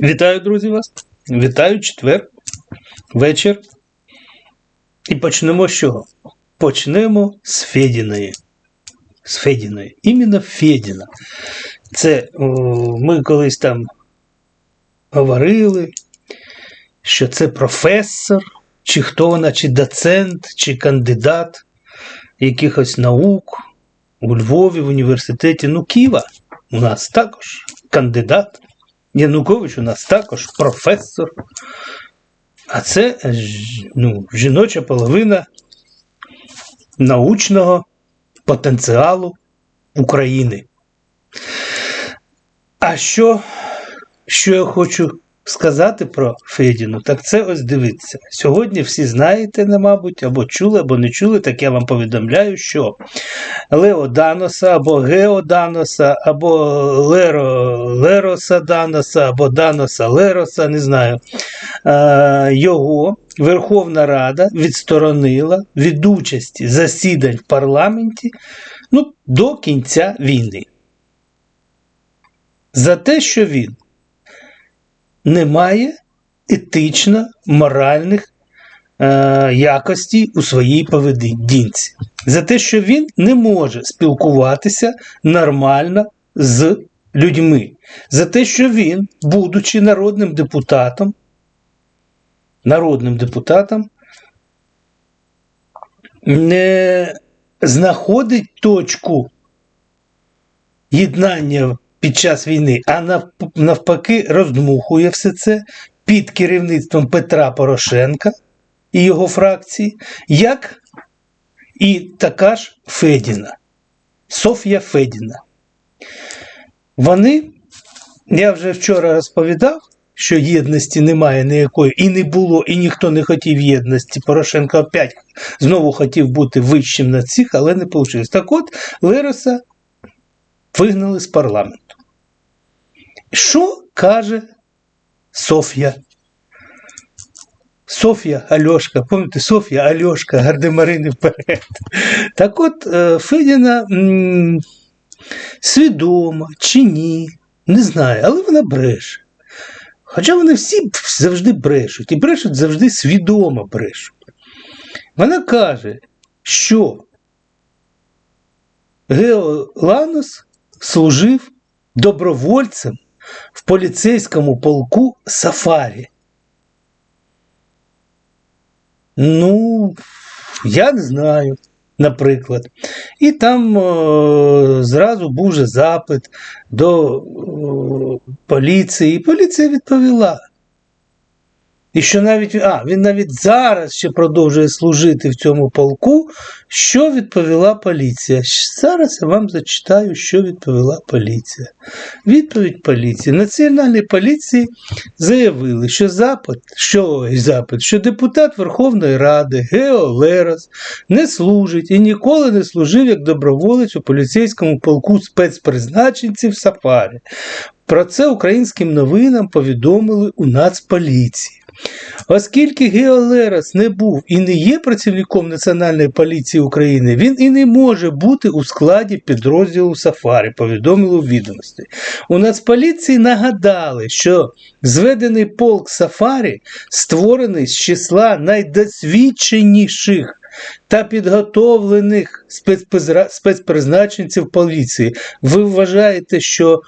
Вітаю, друзі, вас. Вітаю четвер, вечір. І почнемо з чого? Почнемо з Федіної. З Федіної. Іменно Федіна. Це о, ми колись там говорили, що це професор, чи хто вона, чи доцент, чи кандидат якихось наук у Львові, в університеті. Ну, Києва у нас також кандидат. Янукович у нас також професор. А це ну, жіноча половина научного потенціалу України. А що, що я хочу сказати про Федіну, так це ось дивіться. Сьогодні всі знаєте, не, мабуть, або чули, або не чули, так я вам повідомляю, що Лео Даноса, або Гео Даноса, або Леро Лероса Даноса, або Даноса Лероса, не знаю. Е, Його Верховна Рада відсторонила від участі засідань в парламенті ну, до кінця війни. За те, що він не має етично моральних е, якостей у своїй поведінці. За те, що він не може спілкуватися нормально з людьми. За те, що він, будучи народним депутатом, народним депутатом, не знаходить точку єднання під час війни, а навпаки роздмухує все це під керівництвом Петра Порошенка і його фракції, як і така ж Федіна, Софія Федіна. Вони, я вже вчора розповідав, що єдності немає ніякої, і не було, і ніхто не хотів єдності. Порошенко опять знову хотів бути вищим над всіх, але не вийшло. Так от Лероса вигнали з парламенту. Що каже Софія? Софія Альошка, пам'ятаєте, Софія Альошка, Гардемарини вперед. Так от е, Федіна свідома чи ні, не знаю, але вона бреше. Хоча вони всі завжди брешуть, і брешуть завжди свідомо брешуть. Вона каже, що Гео Ланос служив добровольцем в поліцейському полку Сафарі. Ну, я не знаю, наприклад. І там е, зразу був же запит до е, поліції, і поліція відповіла. І що навіть а, він навіть зараз ще продовжує служити в цьому полку. Що відповіла поліція? Зараз я вам зачитаю, що відповіла поліція. Відповідь поліції. Національній поліції заявили, що запит, що запит, що депутат Верховної Ради Гео Лерос не служить і ніколи не служив як доброволець у поліцейському полку спецпризначенців Сафарі. Про це українським новинам повідомили у Нацполіції. Оскільки Геолерос не був і не є працівником Національної поліції України, він і не може бути у складі підрозділу Сафарі, повідомили у відомості. У Нацполіції нагадали, що зведений полк Сафарі створений з числа найдосвідченіших та підготовлених спецпризначенців поліції. Ви вважаєте, що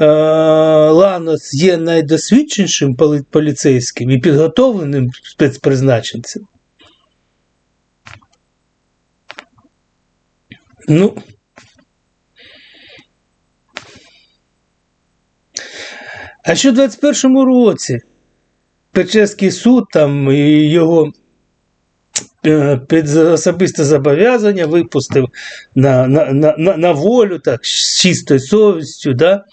Ланос є найдосвідченішим поліцейським і підготовленим спецпризначенцем? Ну. А що в 21-му році Печерський суд там і його е, під особисте зобов'язання випустив на, на, на, на, на волю так, з чистою совістю. Да?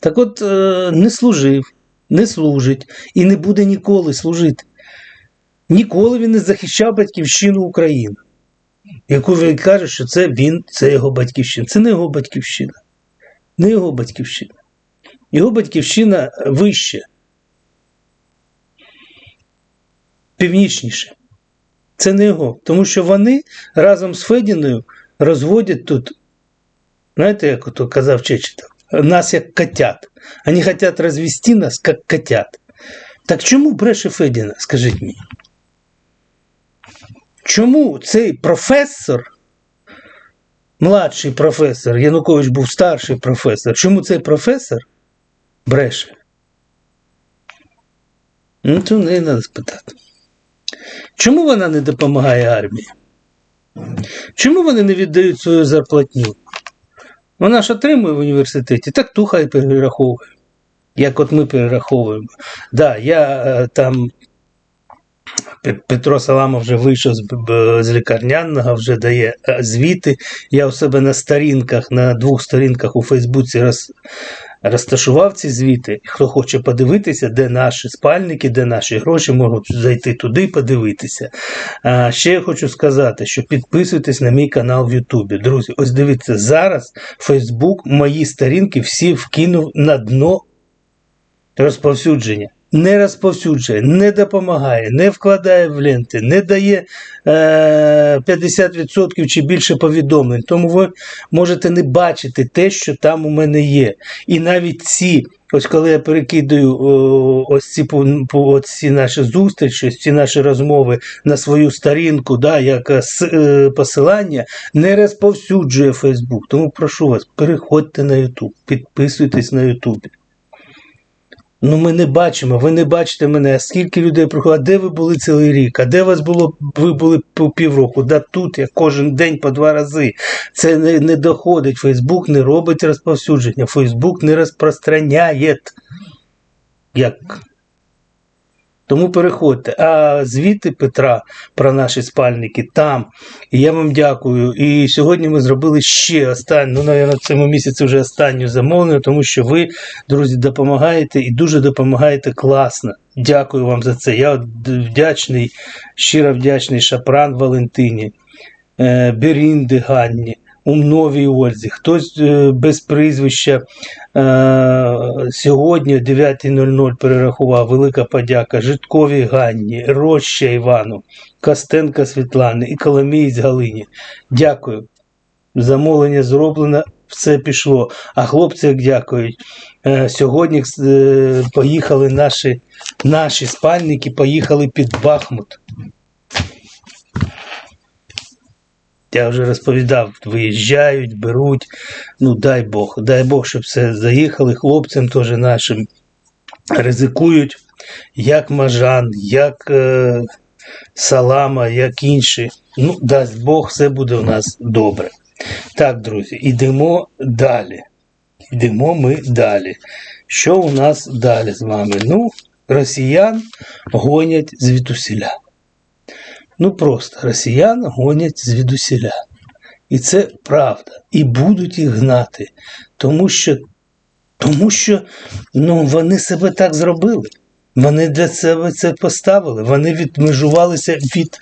Так от е, не служив, не служить і не буде ніколи служити. Ніколи він не захищав батьківщину України, яку він каже, що це він, це його батьківщина. Це не його батьківщина. Не його батьківщина. Його батьківщина вище, північніше. Це не його. Тому що вони разом з Федіною розводять тут, знаєте, як ото казав Чечетов, нас як котят. Вони хочуть розвести нас як котят. Так чому бреше Федіна, скажіть мені? Чому цей професор, младший професор, Янукович був старший професор, чому цей професор бреше? Ну, то не треба спитати. Чому вона не допомагає армії? Чому вони не віддають свою зарплатню? Вона ж отримує в університеті, так ту хай перераховує. Як от ми перераховуємо. Да, я е, там Петро Саламов вже вийшов з, з лікарняного, вже дає е, звіти. Я у себе на сторінках, на двох сторінках у Фейсбуці роз, розташував ці звіти. Хто хоче подивитися, де наші спальники, де наші гроші, можуть зайти туди і подивитися. А ще я хочу сказати, що підписуйтесь на мій канал в Ютубі. Друзі, ось дивіться, зараз Фейсбук мої сторінки всі вкинув на дно розповсюдження. Не розповсюджує, не допомагає, не вкладає в ленти, не дає е, 50% чи більше повідомлень. Тому ви можете не бачити те, що там у мене є. І навіть ці, ось коли я перекидаю о, ось ці, ось ці наші зустрічі, ці наші розмови на свою сторінку, да, як е, е, посилання, не розповсюджує Фейсбук. Тому прошу вас, переходьте на Ютуб, підписуйтесь на Ютубі. Ну, ми не бачимо, ви не бачите мене, скільки людей приходить, а де ви були цілий рік, а де вас було, ви були півроку, да тут я кожен день по два рази. Це не, не доходить. Фейсбук не робить розповсюдження, Фейсбук не розпространяє. Як? Тому переходьте. А звіти Петра про наші спальники там. І я вам дякую. І сьогодні ми зробили ще останню, ну, навіть в цьому місяці вже останню замовлення, тому що ви, друзі, допомагаєте і дуже допомагаєте класно. Дякую вам за це. Я вдячний, щиро вдячний Шапран Валентині, е, Берінди Ганні, Умновій Ользі, хтось е, без прізвища е, сьогодні о 9.00 перерахував велика подяка Житковій Ганні, Роща Івану, Костенка Світлани і Коломієць Галині. Дякую. Замовлення зроблено, все пішло. А хлопці як дякують. Е, Сьогодні поїхали наші, наші спальники, поїхали під Бахмут. Я вже розповідав, виїжджають, беруть. Ну, дай Бог, дай Бог, щоб все заїхали хлопцям теж нашим. Ризикують, як Мажан, як е, Салама, як інші. Ну, дасть Бог, все буде у нас добре. Так, друзі, йдемо далі. Йдемо ми далі. Що у нас далі з вами? Ну, росіян гонять звідусіля. Ну просто росіян гонять звідусіля. І це правда. І будуть їх гнати. Тому що, тому що ну, вони себе так зробили. Вони для себе це поставили. Вони відмежувалися від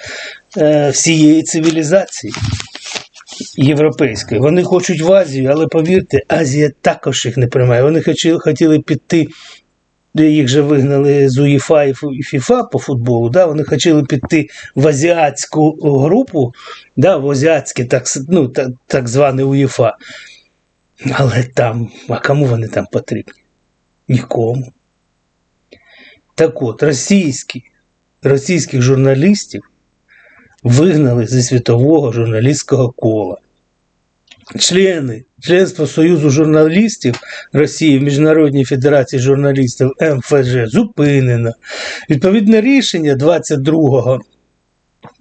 е, всієї цивілізації європейської. Вони хочуть в Азію, але повірте, Азія також їх не приймає. Вони хотіли, піти їх же вигнали з УЄФА і ФІФА по футболу, да, вони хотіли піти в азіатську групу, да, в азіатське так, ну, так, так зване УЄФА. Але там, а кому вони там потрібні? Нікому. Так от, російські, російських журналістів вигнали зі світового журналістського кола. Члени членства Союзу журналістів Росії в Міжнародній Федерації журналістів МФЖ зупинено. Відповідне рішення 22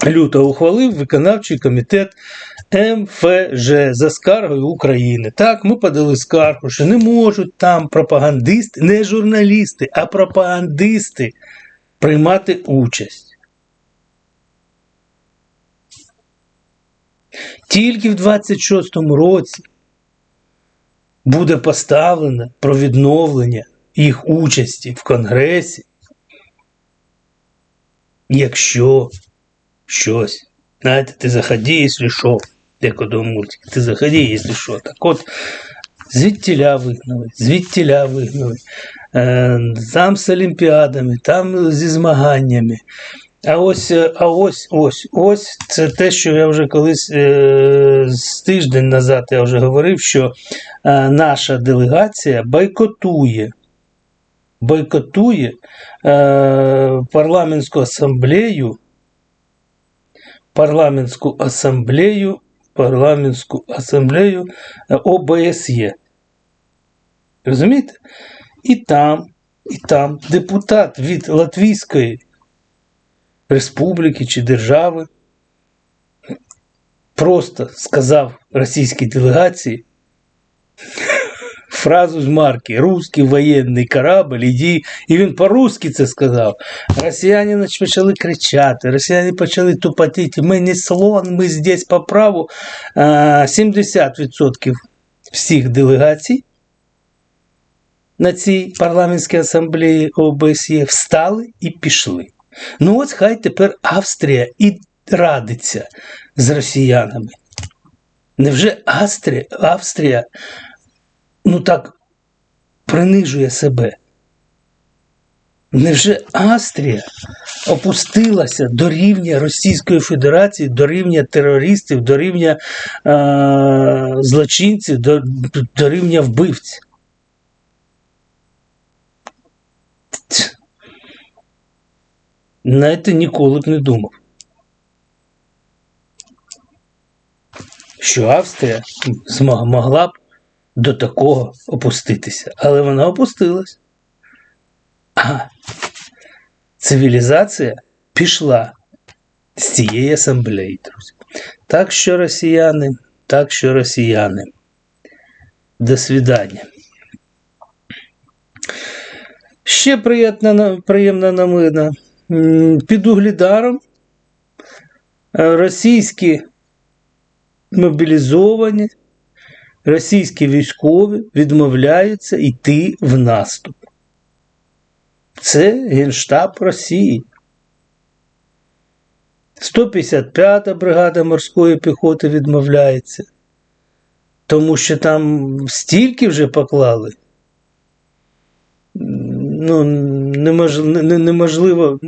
лютого ухвалив виконавчий комітет МФЖ за скаргою України. Так, ми подали скаргу, що не можуть там пропагандисти, не журналісти, а пропагандисти приймати участь. Тільки в 26-му році буде поставлено про відновлення їх участі в Конгресі, якщо щось. Знаєте, ти заходи, якщо що, як тому ти заходи, якщо що. Так от, звідтіля вигнали, звідтіля вигнали. Е, там з олімпіадами, там зі змаганнями. А ось, е, а ось, ось, ось це те, що я вже колись е, з тиждень назад я вже говорив, що е, наша делегація бойкотує, бойкотує е, парламентську асамблею, парламентську асамблею, парламентську асамблею е, ОБСЄ. Розумієте? І там, і там депутат від Латвійської республіки чи держави просто сказав російській делегації фразу з марки Русський воєнний корабль, іди. І він по-русски це сказав. Росіяни почали кричати, росіяни почали тупотіти. Ми не слон, ми здесь по праву. 70% всіх делегацій на цій парламентській асамблеї ОБСЄ встали і пішли. Ну ось хай тепер Австрія і радиться з росіянами. Невже Австрія, Австрія ну так принижує себе? Невже Австрія опустилася до рівня Російської Федерації, до рівня терористів, до рівня е- злочинців, до, до рівня вбивців? На це ніколи б не думав. Що Австрія могла б до такого опуститися. Але вона опустилась. А цивілізація пішла з цієї асамблеї, друзі. Так що росіяни, так що росіяни. До свидання. Ще приємна, приємна новина під Углідаром е, російські мобілізовані, російські військові відмовляються йти в наступ. Це Генштаб Росії. 155-та бригада морської піхоти відмовляється, тому що там стільки вже поклали ну, неможливо, неможливо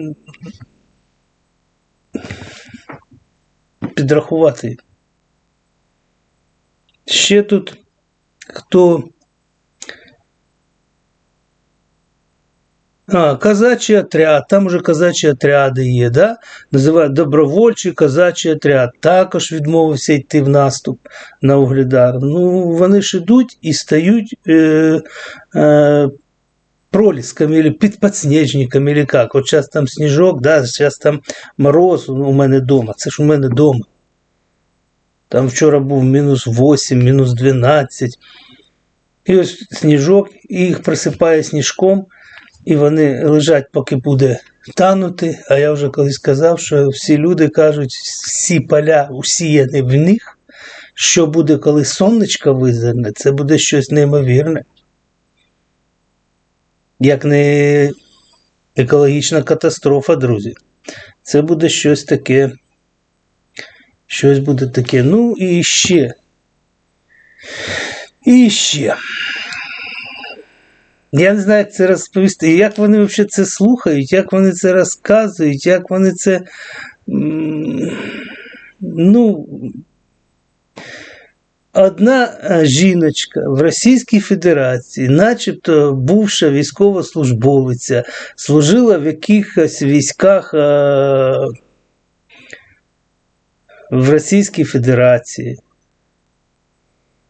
підрахувати. Ще тут хто. А, казачий отряд, там уже казачі отряди є, да? називають добровольчий казачий отряд. Також відмовився йти в наступ на Угледар. Ну, вони ж ідуть і стають е, е, пролісками или під підснежниками, или як. От зараз там сніжок, да, зараз там мороз у мене вдома. Це ж у мене вдома. Там вчора був мінус 8, мінус 12. І ось сніжок, і їх присипає сніжком, і вони лежать, поки буде танути. А я вже колись сказав, що всі люди кажуть, всі поля усіяні в них. Що буде, коли сонечко визирне, це буде щось неймовірне як не екологічна катастрофа, друзі. Це буде щось таке. Щось буде таке. Ну і ще. І ще. Я не знаю, як це розповісти. Як вони взагалі це слухають, як вони це розказують, як вони це. Ну, Одна е, жіночка в Російській Федерації, начебто бувша військовослужбовиця, служила в якихось військах е, в Російській Федерації.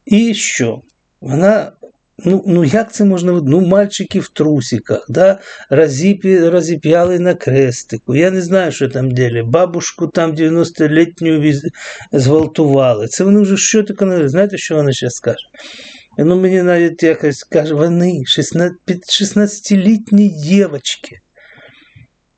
І що? Вона Ну ну як це можна Ну, мальчики в трусиках, да? Розіп'яли на крестику. Я не знаю, що там діли. Бабушку там 90-літню зґвалтували. Це вони вже що таке не знаєте, що вони ще скажуть? Ну, мені навіть якось каже, вони 16-літні дівчатки.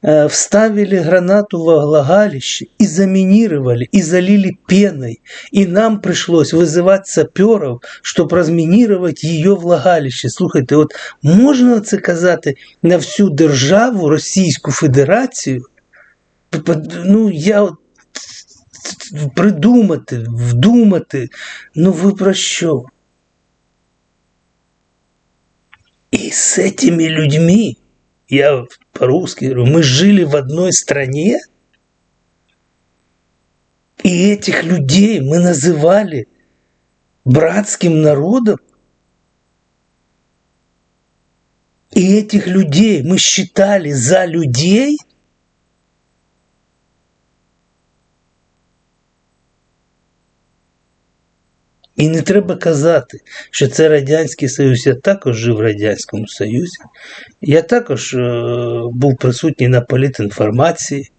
Э, вставили гранату во влагалище и заминировали, и залили пеной. И нам пришлось вызывать саперов, щоб розмінірувати її влагалище. Слухайте, от можна це казати на всю державу Російську Федерацію? Ну, я от придумати, вдумати, ну ви про що? І з цими людьми я по-русски, мы жили в одной стране, и этих людей мы называли братским народом, и этих людей мы считали за людей – І не треба казати, що це Радянський Союз. Я також жив в Радянському Союзі. Я також е, був присутній на політінформації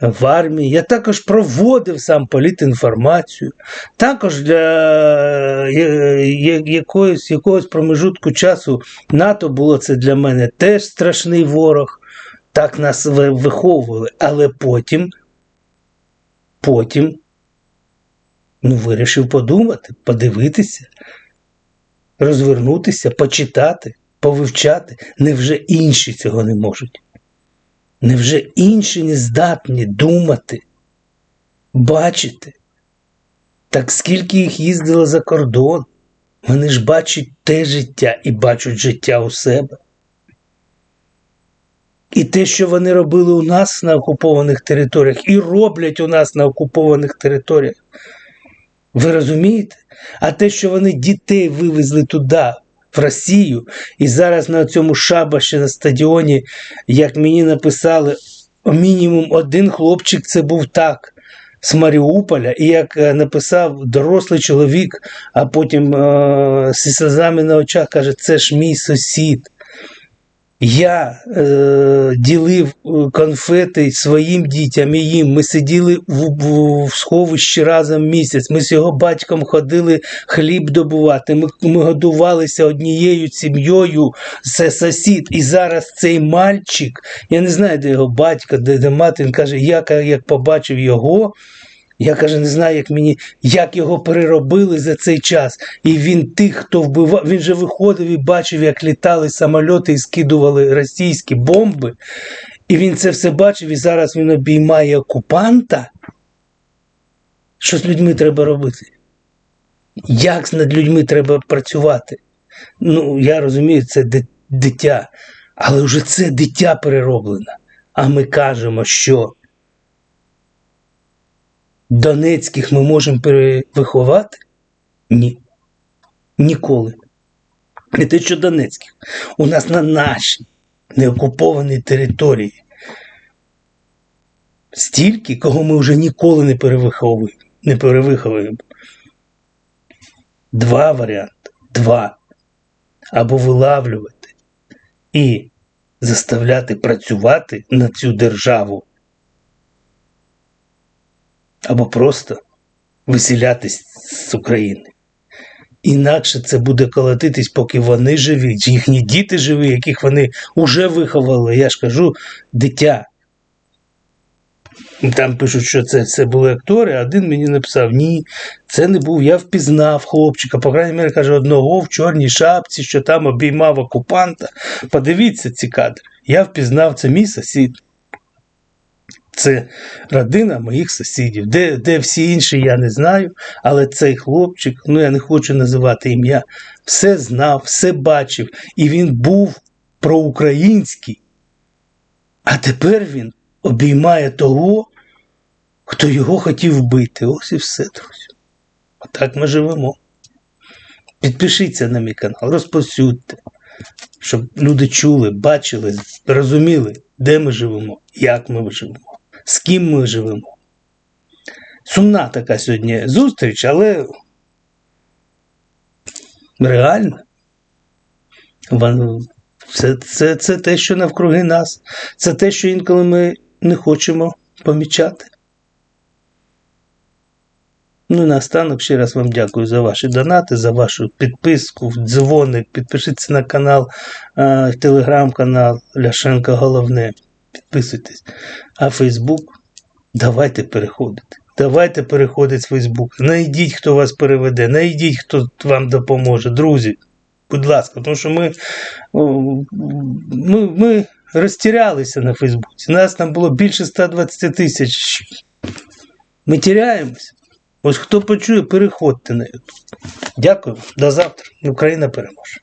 в армії. Я також проводив сам політінформацію. Також для е, якоїсь, якогось промежутку часу НАТО було це для мене теж страшний ворог. Так нас виховували. Але потім, потім ну, вирішив подумати, подивитися, розвернутися, почитати, повивчати. Невже інші цього не можуть? Невже інші не здатні думати, бачити? Так скільки їх їздило за кордон? Вони ж бачать те життя і бачать життя у себе. І те, що вони робили у нас на окупованих територіях, і роблять у нас на окупованих територіях. Ви розумієте? А те, що вони дітей вивезли туди, в Росію, і зараз на цьому шабаші на стадіоні, як мені написали, мінімум один хлопчик це був так. З Маріуполя, і як е, написав дорослий чоловік, а потім е, зі сльозами на очах каже, це ж мій сусід. Я е, ділив е, конфети своїм дітям і їм. Ми сиділи в, в, в сховищі разом місяць. Ми з його батьком ходили хліб добувати. Ми, ми годувалися однією сім'єю. Це сусід. І зараз цей мальчик, я не знаю, де його батько, де, де мати. Він каже, я як побачив його. Я каже, не знаю, як мені, як його переробили за цей час. І він тих, хто вбивав, він же виходив і бачив, як літали самольоти і скидували російські бомби. І він це все бачив, і зараз він обіймає окупанта. Що з людьми треба робити? Як над людьми треба працювати? Ну, я розумію, це дитя, але вже це дитя перероблене. А ми кажемо, що Донецьких ми можемо перевиховати? Ні. Ніколи. Не те, що Донецьких. У нас на нашій неокупованій території стільки, кого ми вже ніколи не перевиховуємо. Не перевиховуємо. Два варіанти. Два. Або вилавлювати і заставляти працювати на цю державу або просто виселятись з України. Інакше це буде колотитись, поки вони живі, їхні діти живі, яких вони вже виховали. Я ж кажу, дитя. Там пишуть, що це, це були актори, а один мені написав: ні, це не був. Я впізнав хлопчика. По крайній мірі, каже, одного в чорній шапці, що там обіймав окупанта. Подивіться ці кадри. Я впізнав це мій сусід. Це родина моїх сусідів. Де, де всі інші, я не знаю, але цей хлопчик, ну я не хочу називати ім'я, все знав, все бачив, і він був проукраїнський. А тепер він обіймає того, хто його хотів вбити. Ось і все, друзі. Отак ми живемо. Підпишіться на мій канал, розповсюдьте, щоб люди чули, бачили, розуміли, де ми живемо, як ми живемо, з ким ми живемо. Сумна така сьогодні зустріч, але реально. Це, це, це те, що навкруги нас. Це те, що інколи ми не хочемо помічати. Ну і наостанок ще раз вам дякую за ваші донати, за вашу підписку, дзвоник. Підпишіться на канал, е, телеграм-канал Ляшенко Головне. Підписуйтесь. А Фейсбук давайте переходити. Давайте переходити з Фейсбука. Найдіть, хто вас переведе, найдіть, хто вам допоможе. Друзі, будь ласка, тому що ми, ми, ми розтірялися на Фейсбуці. Нас там було більше 120 тисяч. Ми тіряємося. Ось хто почує, переходьте на YouTube. Дякую, до завтра. Україна переможе.